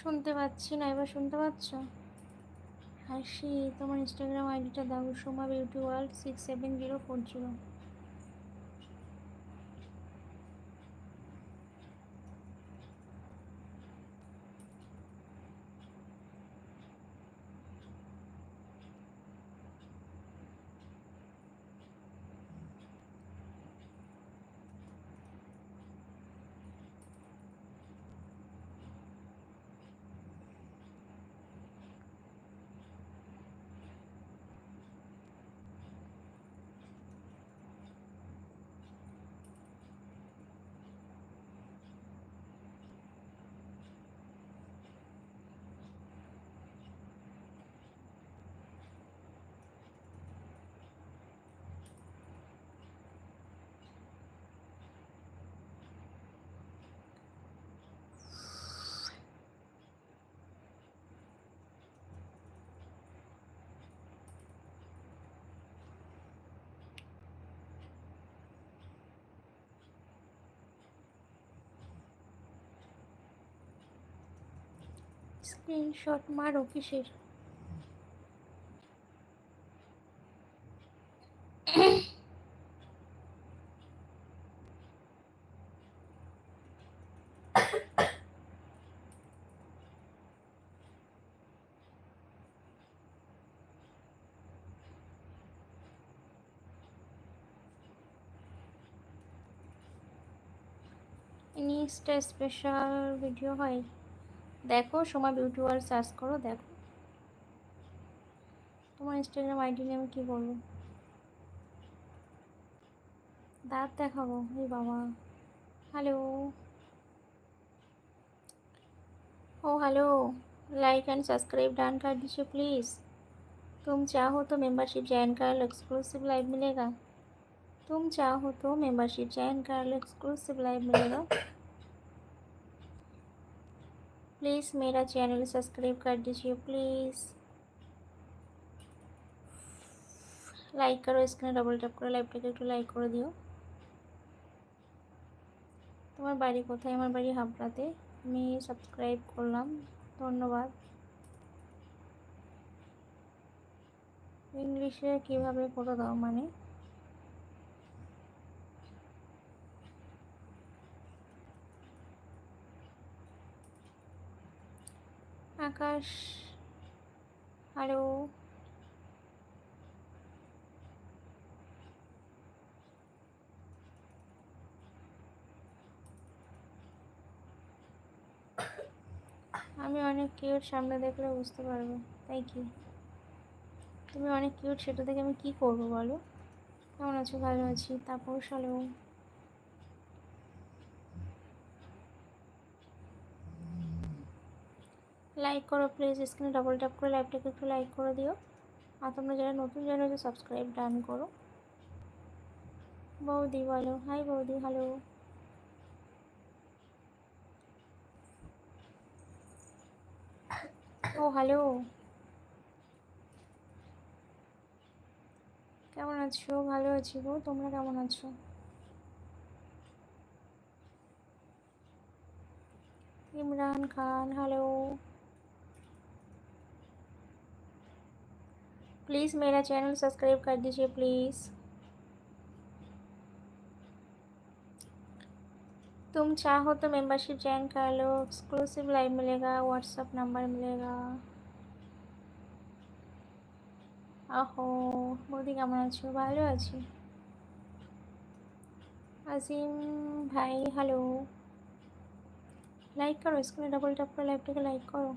শুনতে পাচ্ছি না, এবার শুনতে পাচ্ছ? হাসি, তোমার ইনস্টাগ্রাম আইডিটা দাও Soma beauty world six seven zero four zero screenshot মারো কিসের ইনস্টা স্পেশাল ভিডিও হয়। দেখো সোমা বিউটি ওয়ার্ল্ড সার্চ করো দেখো তোমার ইনস্টাগ্রাম আইডি নিয়ে আমি কী করবো দাঁত দেখাবো এই বাবা hello O hello like and subscribe done कर दीजिए प्लीज़ तुम चाहो तो मेंबरशिप ज्वाइन कर लो एक्सक्लूसिव लाइव मिलेगा तुम चाहो तो मेंबरशिप ज्वाइन कर लो एक्सक्लूसिव लाइव मिलेगा प्लीज़ मेरा चैनल सब्सक्राइब कर दीजिए प्लीज़ লাইক করো স্ক্রিনে ডবল ট্যাপ করে লাইভটাকে একটু লাইক করে দিও তোমার বাড়ি কোথায় আমার বাড়ি হাবড়াতে আমি সাবস্ক্রাইব করলাম ধন্যবাদ ইংলিশে কিভাবে করে দাও মানে আকাশ হ্যালো আমি অনেক কিউট সামনে দেখলে বুঝতে পারব, তাই কি? তুমি অনেক কিউট সেটা থেকে আমি কি করব বলো? কেমন আছো? ভালো আছি। তারপর হ্যালো লাইক করো প্লিজ স্ক্রিনে ডবল ট্যাপ করে লাইভটাকে একটু লাইক করে দিও। আর তোমরা যারা নতুন জানো সাবস্ক্রাইব ডান করো। বৌদি বলো। হাই বৌদি হ্যালো ও হ্যালো কেমন আছো? ভালো আছি গো। তোমরা কেমন আছো? ইমরান খান হ্যালো प्लीज़ मेरा चैनल सब्सक्राइब कर दीजिए प्लीज़ तुम चाहो तो मेंबरशिप ज्वाइन कर लो एक्सक्लूसिव लाइव मिलेगा व्हाट्सअप नंबर मिलेगा আহো বৌদি কেমন আছো ভালো আছি আজিম ভাই হ্যালো লাইক করো স্ক্রিনে ডবল ট্যাপ করে লাইভটাকে লাইক করো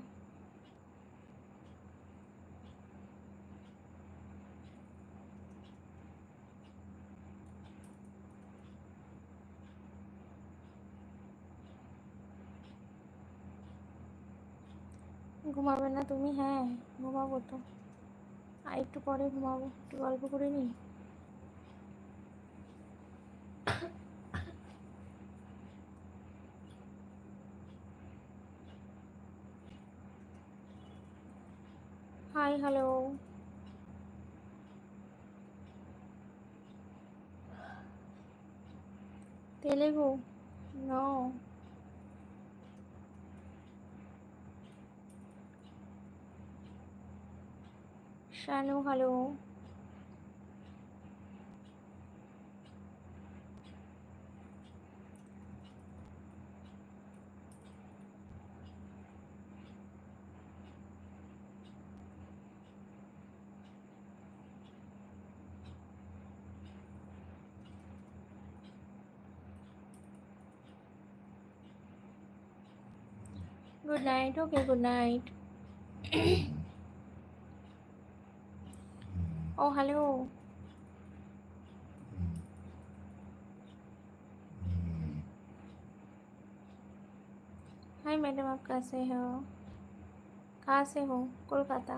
ঘুমাবে না তুমি? হ্যাঁ ঘুমাবো তো। আর একটু পরে ঘুমাবো। একটু গল্প করে নিই। Hi hello Telugu? No Shanu, hello. Good night, okay, good night. oh, hello. हाय मैडम आप कैसे हो कहाँ से हो কলকাতা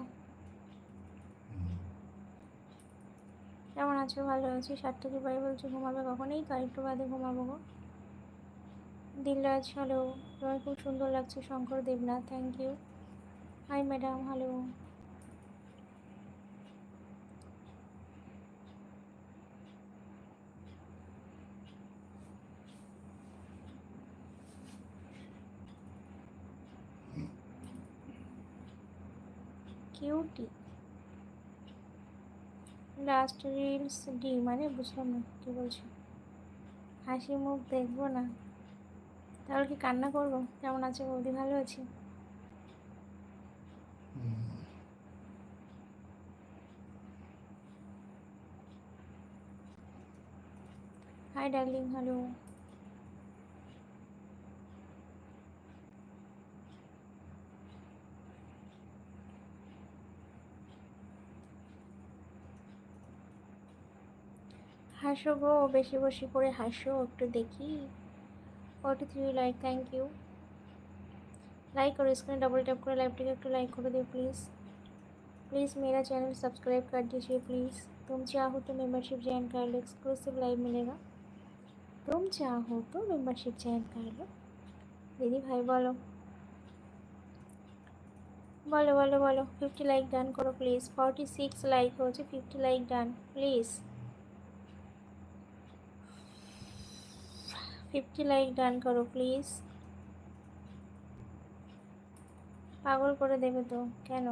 কেমন আছো ভালো আছি সাতটাকে বাড়ি বলছো ঘুমাবে কখনই তো একটু বাদে ঘুমাবো গো দিলরাজ হ্যালো তোমার খুব সুন্দর লাগছে Shankar Debnath thank you hi madam hello cutie last reels D মানে বুঝলাম না কী বলছো। হাসি মুখ দেখব না। তাহলে কি কান্না করব? কেমন আছে বৌদি? ভালো আছি? হাই ডার্লিং হ্যালো হাসো গো বেশি বেশি করে হাসো একটু দেখি forty three like thank you like और स्क्रीन डबल टैप करो लाइव একটু लाइक कर दियो प्लीज़ प्लीज़ मेरा चैनल सब्सक्राइब कर दीजिए प्लीज़ तुम चाहो तो मेंबरशिप ज्वाइन कर लो एक्सक्लूसिव लाइव मिलेगा तुम चाहो तो मेंबरशिप ज्वाइन कर लो दीदी भाई बोलो বলো বলো বলো ফিফটি লাইক ডান করো প্লিজ ফর্টি সিক্স লাইক হচ্ছে fifty like done please fifty like done করো প্লিজ পাগল করে দেবে তো, কেন?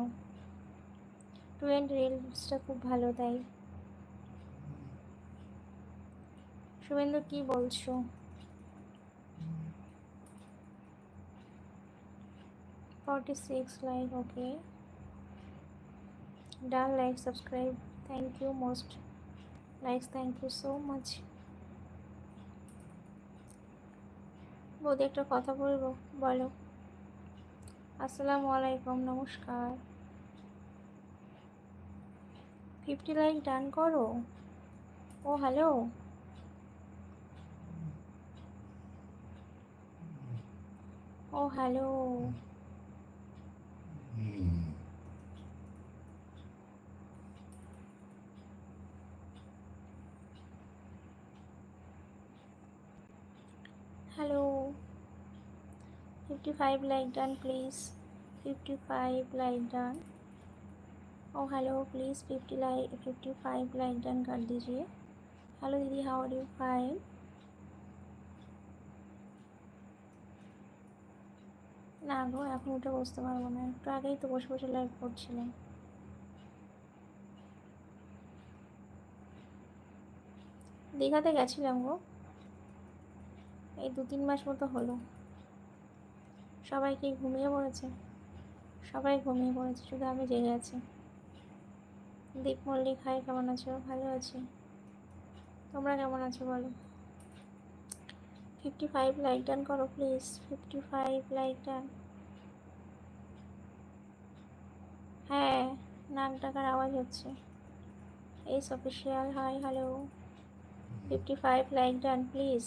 টুয়েন্ট রিলসটা খুব ভালো তাই। শুভেন্দু, কি বলছো? Forty six like okay done like subscribe thank you most likes thank you so much বৌদি একটা কথা বলব? বলো। আসসালামু আলাইকুম, নমস্কার। ফিফটি লাইক ডান করো। ও, hello. Oh, hello. hello 55 like done please 55 like done oh hello please 50 like 55 like done कर दीजिए हेलो दीदी हाउ आर यू फाइन না গো এখন উঠে বসতে পারবো না একটু আগেই তো বসে বসে লাইভ করছিলাম দীঘাতে গেছিলাম গো এই দু তিন মাস মতো হলো। সবাই কি ঘুমিয়ে পড়েছে। সবাই ঘুমিয়ে পড়েছে, শুধু আমি জেগে আছি। দীপ মল্লিক, হাই, কেমন আছো? ভালো আছি। তোমরা কেমন আছো বলো? ফিফটি ফাইভ লাইক ডান করো please fifty five like done হ্যাঁ নাক ডাকার আওয়াজ হচ্ছে। এই official hi hello fifty five like done please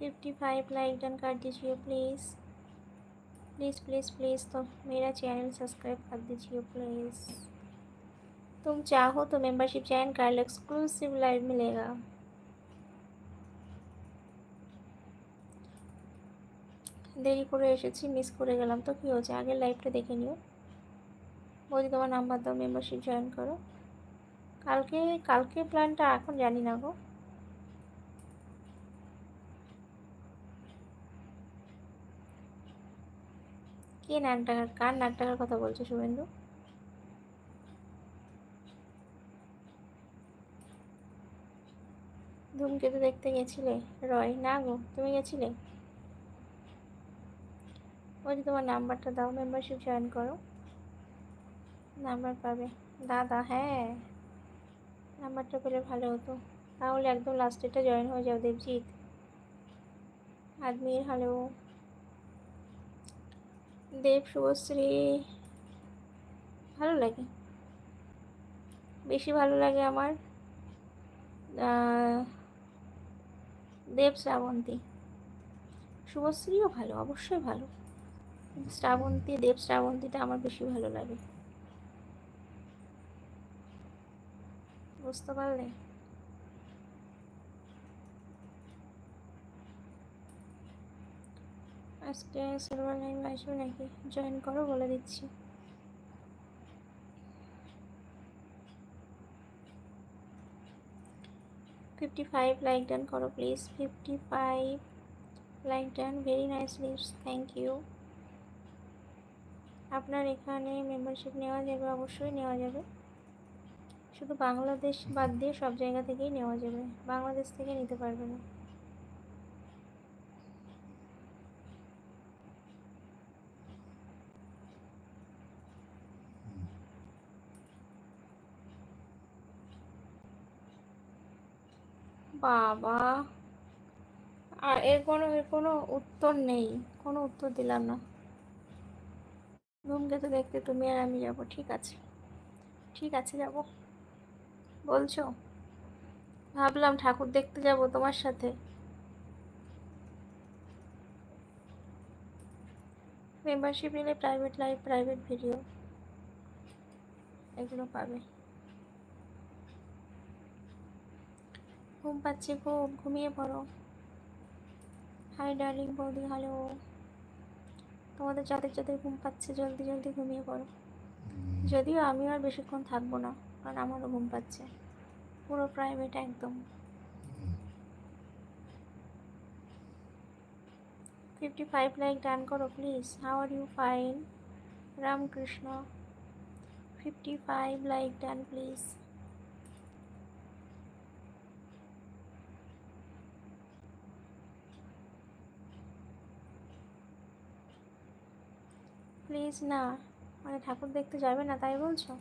fifty five like done कर दीजिए प्लीज़ प्लीज़ प्लीज़ प्लीज़ तो मेरा चैनल सब्सक्राइब कर दीजिए प्लीज़ तुम चाहो तो मेंबरशिप ज्वाइन कर लो एक्सक्लूसिव लाइव मिलेगा দেরি করে এসেছি মিস করে গেলাম তো কী হচ্ছে আগের লাইভটা দেখে নিও বলছি তোমার নাম্বার দাও মেম্বারশিপ জয়েন করো কালকে কালকে প্ল্যানটা এখন জানি না গো কে নাক কার নাক ডাকার কথা বলছো শুভেন্দু? ধূমকেতু দেখতে গেছিলে? রয়, না গো, তুমি গেছিলে? যে তোমার নাম্বারটা দাও মেম্বারশিপ জয়েন করো। নাম্বার পাবে। দাদা হ্যাঁ। নাম্বারটা পেলে ভালো হতো। তাহলে একদম লাস্টেটা জয়েন হয়ে যাও, দেবজিৎ। আদমির হ্যালো দেব, শুভশ্রী। ভালো লাগে? বেশি ভালো লাগে আমার দেব, শ্রাবন্তী। শুভশ্রীও ভালো, অবশ্যই ভালো। শ্রাবন্তী, দেব, শ্রাবন্তীটা আমার বেশি ভালো লাগে। বুঝতে পারলে? আজকে সিলভার লাইভ আসবে নাকি জয়েন করো বলে দিচ্ছি। ফিফটি ফাইভ লাইক ডান করো please fifty five like done very nice lives thank you আপনার এখানে মেম্বারশিপ নেওয়া যাবে, অবশ্যই নেওয়া যাবে। শুধু বাংলাদেশ বাদ দিয়ে সব জায়গা থেকেই নেওয়া যাবে, বাংলাদেশ থেকে নিতে পারবে না। বাবা। আর এর কোনো এর কোনো উত্তর নেই। কোনো উত্তর দিলাম না। ধূমকেতু দেখতে তুমি আর আমি যাব, ঠিক আছে। ঠিক আছে যাব। বলছো? ভাবলাম ঠাকুর দেখতে যাব তোমার সাথে। মেম্বারশিপ নিলে প্রাইভেট লাইভ প্রাইভেট ভিডিও এগুলো পাবে। ঘুম পাচ্ছে খুব ঘুমিয়ে পড়ো। হাই ডার্লিং বৌদি হ্যালো তোমাদের যাদের যাদের ঘুম পাচ্ছে জলদি জলদি ঘুমিয়ে পড়ো। যদিও আমি আর বেশিক্ষণ থাকব না কারণ আমারও ঘুম পাচ্ছে। পুরো প্রাইভেট একদম। ফিফটি ফাইভ লাইক ডান করো please how are you fine Ramakrishna. Fifty five like done please please না। মানে ঠাকুর দেখতে যাবে না, তাই বলছো?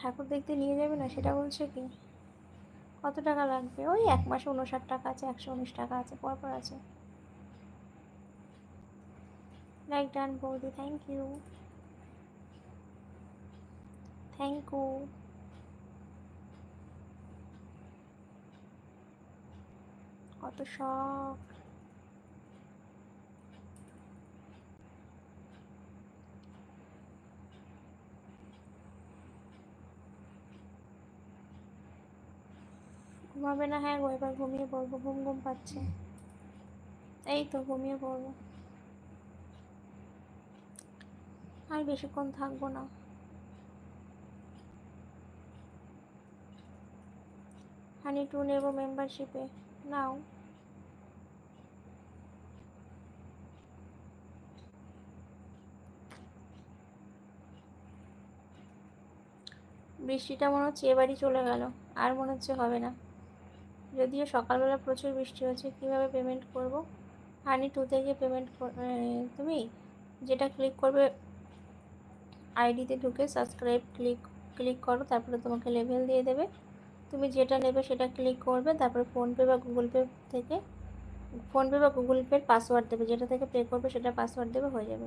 ঠাকুর দেখতে নিয়ে যাবে না, সেটা বলছো কি? কত টাকা লাগবে? ওই এক মাসে উনষাট টাকা আছে, একশো উনিশ টাকা আছে, পরপর আছে। লাইক ডান বৌদি থ্যাংক ইউ থ্যাংক ইউ কত শখ। ঘুমাবে না? হ্যাঁ গো, এবার ঘুমিয়ে পড়ব, ঘুম ঘুম পাচ্ছে। এই তো ঘুমিয়ে পড়ব। আর বেশিক্ষণ থাকব না। হানি টু নেব মেম্বারশিপে নাও। বৃষ্টিটা মনে হচ্ছে এবারই চলে গেল, আর মনে হচ্ছে হবে না। যদিও সকালবেলা প্রচুর বৃষ্টি হচ্ছে কীভাবে পেমেন্ট করব? হানি টু থেকে পেমেন্ট তুমি যেটা ক্লিক করবে আইডিতে ঢুকে সাবস্ক্রাইব ক্লিক ক্লিক করো, তারপরে তোমাকে লেভেল দিয়ে দেবে। তুমি যেটা নেবে সেটা ক্লিক করবে, তারপরে ফোনপে বা গুগল পে থেকে ফোনপে বা গুগল পের পাসওয়ার্ড দেবে, যেটা থেকে পে করবে সেটা পাসওয়ার্ড দেবে, হয়ে যাবে।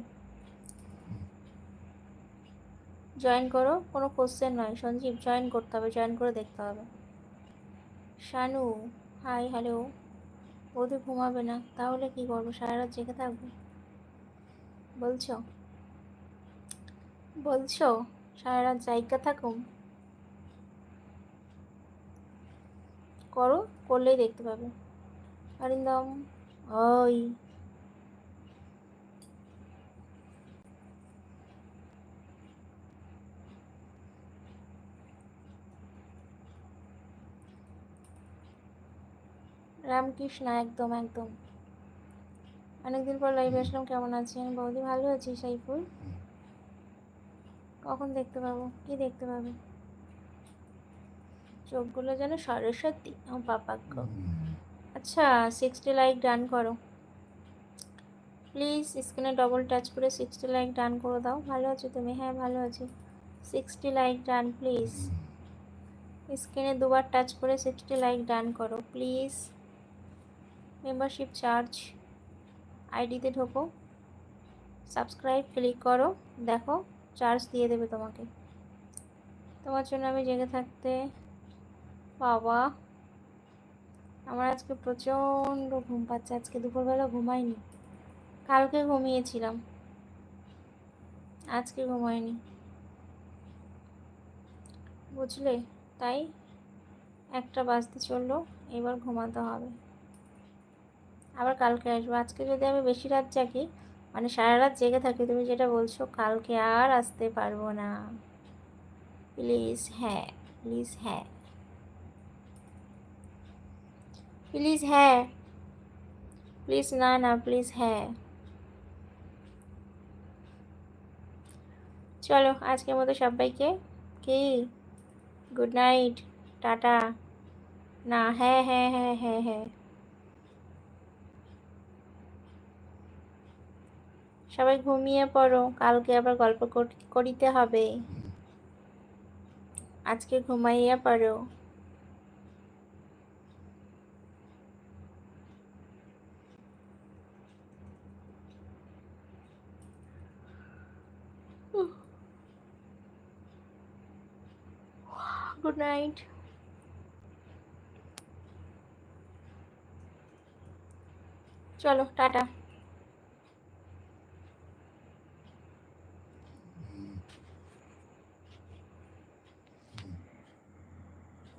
জয়েন করো, কোনো কোশ্চেন নয়, সঞ্জীব জয়েন করতে হবে জয়েন করে দেখতে হবে। Shanu, hi, hello. বৌদি ঘুমাবে না, তাহলে কি করব? সারা রাত জেগে থাকব? বলছো? বলছো? সারা রাত জায়গা থাকুম? করো, করলেই দেখতে পাবে। অরিন্দম ওই। রামকৃষ্ণ, একদম একদম। অনেকদিন পর লাইভে আসলাম, কেমন আছেন? বৌদি, ভালো আছি, সাইফুল? কখন দেখতে পাবো? কি দেখতে পাবে? চোখগুলো যেন সরস্বতী আমার পাপাক্য আচ্ছা সিক্সটি লাইক ডান করো। প্লিজ স্ক্রিনে ডবল টাচ করে সিক্সটি লাইক ডান করে দাও। ভালো আছো তুমি? হ্যাঁ ভালো আছি। সিক্সটি লাইক ডান প্লিজ স্ক্রিনে দুবার টাচ করে সিক্সটি লাইক ডান করো প্লিজ মেম্বারশিপ চার্জ আইডিতে ঢোকো। সাবস্ক্রাইব ক্লিক করো। দেখো চার্জ দিয়ে দেবে তোমাকে। তোমার জন্য আমি জেগে থাকতে, বাবা, আমার আজকে প্রচণ্ড ঘুম পাচ্ছে। আজকে দুপুরবেলা ঘুমাইনি। কালকে ঘুমিয়েছিলাম। আজকে ঘুমাইনি। বুঝলে? তাই একটা বাজতে চলল, এবার ঘুমাতে হবে। আবার কালকে আসব। আজকে যদি আমি বেশি রাত জাগি মানে সারা রাত জেগে থাকি, তুমি যেটা বলছো, কালকে আর আসতে পারব না। প্লিজ হ্যাঁ প্লিজ হ্যাঁ। প্লিজ হ্যাঁ। প্লিজ, না না, প্লিজ হ্যাঁ। চলো, আজকের মতো সবাইকে কি? Good night, tata. না হ্যাঁ হ্যাঁ হ্যাঁ হ্যাঁ হ্যাঁ। সবাই ঘুমিয়ে পড়ো, কালকে আবার গল্প করিতে হবে। আজকে ঘুমাইয়া পড়ো। Good night. চলো, টাটা।